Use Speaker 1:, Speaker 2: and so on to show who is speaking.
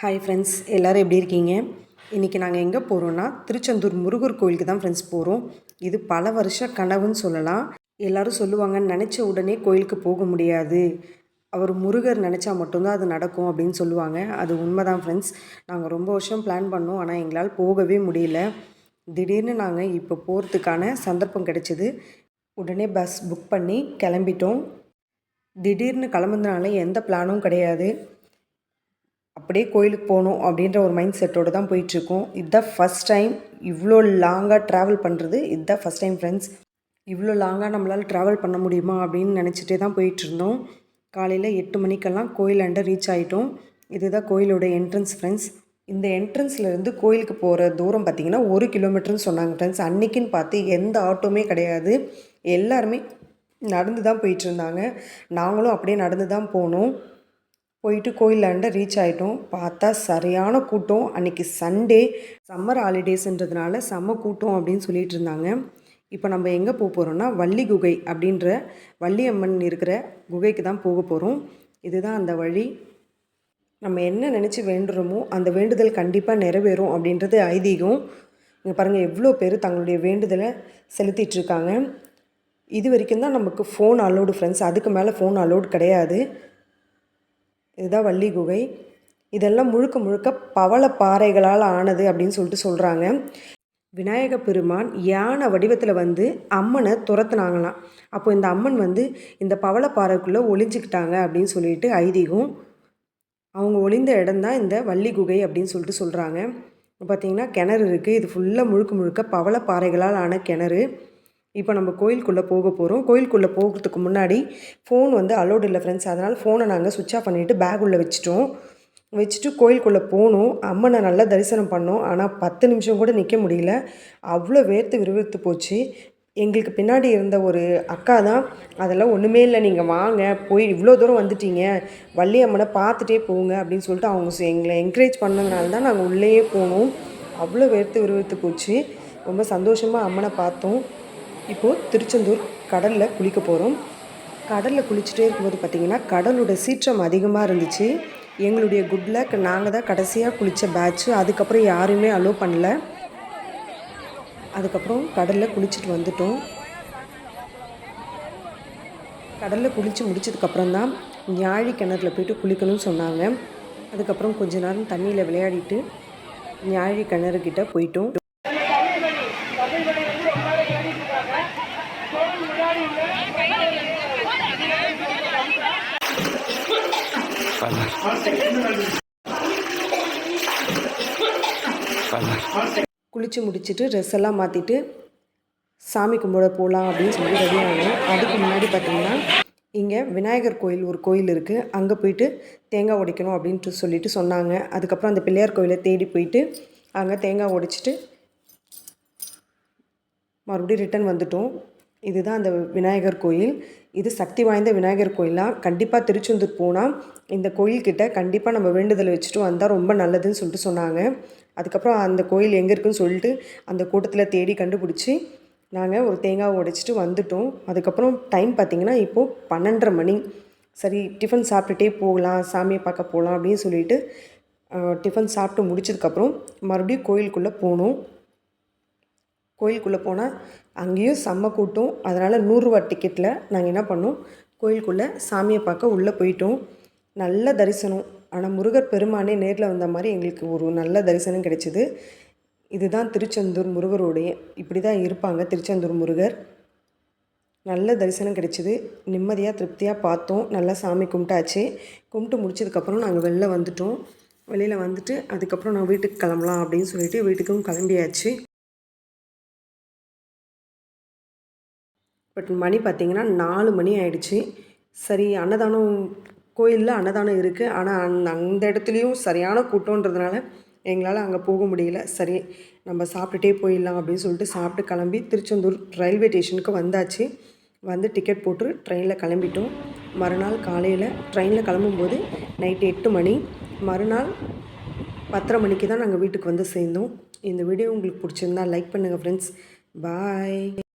Speaker 1: Hi friends எல்லோரும் எப்படி இருக்கீங்க? இன்றைக்கி நாங்கள் எங்கே போகிறோன்னா திருச்செந்தூர் முருகர் கோயிலுக்கு தான் ஃப்ரெண்ட்ஸ் போகிறோம் இது பல வருஷ கனவுன்னு சொல்லலாம். எல்லோரும் சொல்லுவாங்க நினச்ச உடனே கோயிலுக்கு போக முடியாது. அவர் முருகர் நினச்சா மட்டும்தான் அது நடக்கும் அப்படின்னு சொல்லுவாங்க. அது உண்மை தான் ஃப்ரெண்ட்ஸ் நாங்கள் ரொம்ப வருஷம் பிளான் பண்ணோம் ஆனால் எங்களால் போகவே முடியல. திடீர்னு நாங்கள் இப்போ போகிறதுக்கான சந்தர்ப்பம் கிடைச்சிது. உடனே பஸ் புக் பண்ணி கிளம்பிட்டோம். திடீர்னு கிளம்புறதுனால எந்த பிளானும் கிடையாது. அப்படியே கோயிலுக்கு போகணும் அப்படின்ற ஒரு மைண்ட் செட்டோடு தான் போயிட்டுருக்கோம். இதுதான் ஃபஸ்ட் டைம் இவ்வளோ லாங்காக ட்ராவல் பண்ணுறது இதுதான் ஃபஸ்ட் டைம் ஃப்ரெண்ட்ஸ் இவ்வளோ லாங்காக நம்மளால் ட்ராவல் பண்ண முடியுமா அப்படின்னு நினச்சிட்டே தான் போயிட்டுருந்தோம். காலையில் எட்டு மணிக்கெல்லாம் கோயில் அண்டை ரீச் ஆகிட்டோம் இதுதான் கோயிலோட என்ட்ரன்ஸ் ஃப்ரெண்ட்ஸ் இந்த என்ட்ரன்ஸ்லேருந்து கோயிலுக்கு போகிற தூரம் பார்த்திங்கன்னா ஒரு கிலோமீட்டர்னு சொன்னாங்க ஃப்ரெண்ட்ஸ் அன்றைக்கின்னு பார்த்து எந்த ஆட்டோமே கிடையாது. எல்லாருமே நடந்து தான் போயிட்டுருந்தாங்க. நாங்களும் அப்படியே நடந்து தான் போனோம். போயிட்டு கோயிலாண்ட ரீச் ஆகிட்டோம் பார்த்தா சரியான கூட்டம். அன்றைக்கி சண்டே சம்மர் ஹாலிடேஸ்ன்றதுனால செம்ம கூட்டம் அப்படின்னு சொல்லிட்டு இருந்தாங்க. இப்போ நம்ம எங்கே போக போகிறோம்னா வள்ளி குகை அப்படின்ற வள்ளியம்மன் இருக்கிற குகைக்கு தான் போக போகிறோம் இதுதான் அந்த வழி. நம்ம என்ன நினச்சி வேண்டுறோமோ அந்த வேண்டுதல் கண்டிப்பாக நிறைவேறும் அப்படின்றது ஐதீகம். இங்கே பாருங்கள் எவ்வளோ பேர் தங்களுடைய வேண்டுதலை செலுத்திட்டுருக்காங்க இது வரைக்கும் தான் நமக்கு ஃபோன் அலோடு ஃப்ரெண்ட்ஸ் அதுக்கு மேலே ஃபோன் அலோடு கிடையாது. இதுதான் வள்ளி குகை. இதெல்லாம் முழுக்க முழுக்க பவள பாறைகளால் ஆனது அப்படின்னு சொல்லிட்டு சொல்கிறாங்க விநாயக பெருமான் யானை வடிவத்தில் வந்து அம்மனை துரத்துனாங்களாம். அப்போ இந்த அம்மன் வந்து இந்த பவளப்பாறைக்குள்ளே ஒளிஞ்சிக்கிட்டாங்க அப்படின்னு சொல்லிட்டு ஐதீகம் அவங்க ஒளிந்த இடம் தான் இந்த வள்ளி குகை அப்படின்னு சொல்லிட்டு சொல்கிறாங்க பார்த்திங்கன்னா கிணறு இருக்குது இது ஃபுல்லாக முழுக்க முழுக்க பவளப்பாறைகளால் ஆன கிணறு. இப்போ நம்ம கோயிலுக்குள்ளே போக போகிறோம். கோயிலுக்குள்ளே போகிறதுக்கு முன்னாடி ஃபோன் வந்து அலோடு இல்லை ஃப்ரெண்ட்ஸ் அதனால் ஃபோனை நாங்கள் சுவிட்ச் ஆஃப் பண்ணிவிட்டு பேக் உள்ளே வச்சுட்டோம். வச்சுட்டு கோயிலுக்குள்ளே போனோம். அம்மனை நல்லா தரிசனம் பண்ணோம். ஆனால் பத்து நிமிஷம் கூட நிற்க முடியல. அவ்வளோ வேர்த்து விறுவிறுத்து போச்சு. எங்களுக்கு பின்னாடி இருந்த ஒரு அக்கா தான் அதெல்லாம் ஒன்றுமே இல்லை. நீங்கள் வாங்க. போய் இவ்வளோ தூரம் வந்துட்டீங்க. வள்ளி அம்மனை பார்த்துட்டே போங்க. அப்படின்னு சொல்லிட்டு அவங்க எங்களை என்கரேஜ் பண்ணதுனால தான் நாங்கள் உள்ளேயே போனோம். அவ்வளோ வேர்த்து விறுவிறுத்து போச்சு. ரொம்ப சந்தோஷமாக அம்மனை பார்த்தோம். இப்போது திருச்செந்தூர் கடலில் குளிக்க போகிறோம் கடலில் குளிச்சுட்டே இருக்கும்போது பார்த்திங்கன்னா கடலோட சீற்றம் அதிகமாக இருந்துச்சு. எங்களுடைய குட் லக் நாங்கள் தான் கடைசியாக குளித்த பேட்ச்சு அதுக்கப்புறம் யாருமே அலோவ் பண்ணல. அதுக்கப்புறம் கடலில் குளிச்சுட்டு வந்துட்டோம். கடலில் குளித்து முடிச்சதுக்கப்புறம் தான் ஞாழி கிணறுல போயிட்டு குளிக்கணும்னு சொன்னாங்க. அதுக்கப்புறம் கொஞ்ச நேரம் தண்ணியில் விளையாடிட்டு ஞாழி கிணறுக்கிட்ட போயிட்டோம். குளித்து முடிச்சுட்டு ட்ரெஸ் எல்லாம் மாற்றிட்டு சாமி கும்பிட போகலாம் அப்படின்னு சொல்லி ரெடி ஆனோம். அதுக்கு முன்னாடி பார்த்திங்கன்னா இங்கே விநாயகர் கோயில் ஒரு கோயில் இருக்குது அங்கே போயிட்டு தேங்காய் உடைக்கணும் அப்படின்ட்டு சொல்லிட்டு சொன்னாங்க. அதுக்கப்புறம் அந்த பிள்ளையார் கோயிலை தேடி போயிட்டு அங்கே தேங்காய் உடைச்சிட்டு மறுபடியும் ரிட்டன் வந்துட்டோம். இதுதான் அந்த விநாயகர் கோயில். இது சக்தி வாய்ந்த விநாயகர் கோயிலாக கண்டிப்பாக திருச்செந்தூர் போனால் இந்த கோயில்கிட்ட கண்டிப்பாக நம்ம வேண்டுதல் வச்சுட்டு வந்தால் ரொம்ப நல்லதுன்னு சொல்லிட்டு சொன்னாங்க. அதுக்கப்புறம் அந்த கோயில் எங்கே இருக்குன்னு சொல்லிட்டு அந்த கூட்டத்தில் தேடி கண்டுபிடிச்சி நாங்கள் ஒரு தேங்காய் உடைச்சிட்டு வந்துட்டோம். அதுக்கப்புறம் டைம் பார்த்திங்கன்னா இப்போது பன்னெண்டரை மணி. சரி டிஃபன் சாப்பிட்டுட்டே போகலாம் சாமியை பார்க்க போகலாம் அப்படின்னு சொல்லிட்டு டிஃபன் சாப்பிட்டு முடிச்சதுக்கப்புறம் மறுபடியும் கோயிலுக்குள்ளே போனோம். கோயிலுக்குள்ளே போனால் அங்கேயும் செம்ம கூட்டம். அதனால் நூறுரூவா டிக்கெட்டில் நாங்கள் என்ன பண்ணோம்? கோயிலுக்குள்ளே சாமியை பார்க்க உள்ளே போயிட்டோம். நல்ல தரிசனம். ஆனால் முருகர் பெருமானே நேரில் வந்த மாதிரி எங்களுக்கு ஒரு நல்ல தரிசனம் கிடைச்சிது. இதுதான் திருச்செந்தூர் முருகருடைய இப்படி தான் இருப்பாங்க திருச்செந்தூர் முருகர். நல்ல தரிசனம் கிடைச்சிது. நிம்மதியாக திருப்தியாக பார்த்தோம். நல்லா சாமி கும்பிட்டாச்சு. கும்பிட்டு முடிச்சதுக்கப்புறம் நாங்கள் வெளில வந்துட்டோம். வெளியில் வந்துட்டு அதுக்கப்புறம் நான் வீட்டுக்கு கிளம்பலாம் அப்படின்னு சொல்லிட்டு வீட்டுக்கும் கிளம்பியாச்சு. பட் மணி பார்த்திங்கன்னா நாலு மணி ஆயிடுச்சு. சரி அன்னதானம் கோயிலில் அன்னதானம் இருக்குது ஆனால் அந் அந்த இடத்துலையும் சரியான கூட்டன்றதுனால எங்களால் அங்கே போக முடியல. சரி நம்ம சாப்பிட்டுட்டே போயிடலாம் அப்படின்னு சொல்லிட்டு சாப்பிட்டு கிளம்பி திருச்செந்தூர் ரயில்வே ஸ்டேஷனுக்கு வந்தாச்சு. வந்து டிக்கெட் போட்டு ட்ரெயினில் கிளம்பிட்டோம். மறுநாள் காலையில் ட்ரெயினில் கிளம்பும்போது நைட்டு எட்டு மணி. மறுநாள் பத்தரை மணிக்கு தான் நாங்கள் வீட்டுக்கு வந்து சேர்ந்தோம். இந்த வீடியோ உங்களுக்கு பிடிச்சிருந்தா லைக் பண்ணுங்கள் ஃப்ரெண்ட்ஸ் பாய்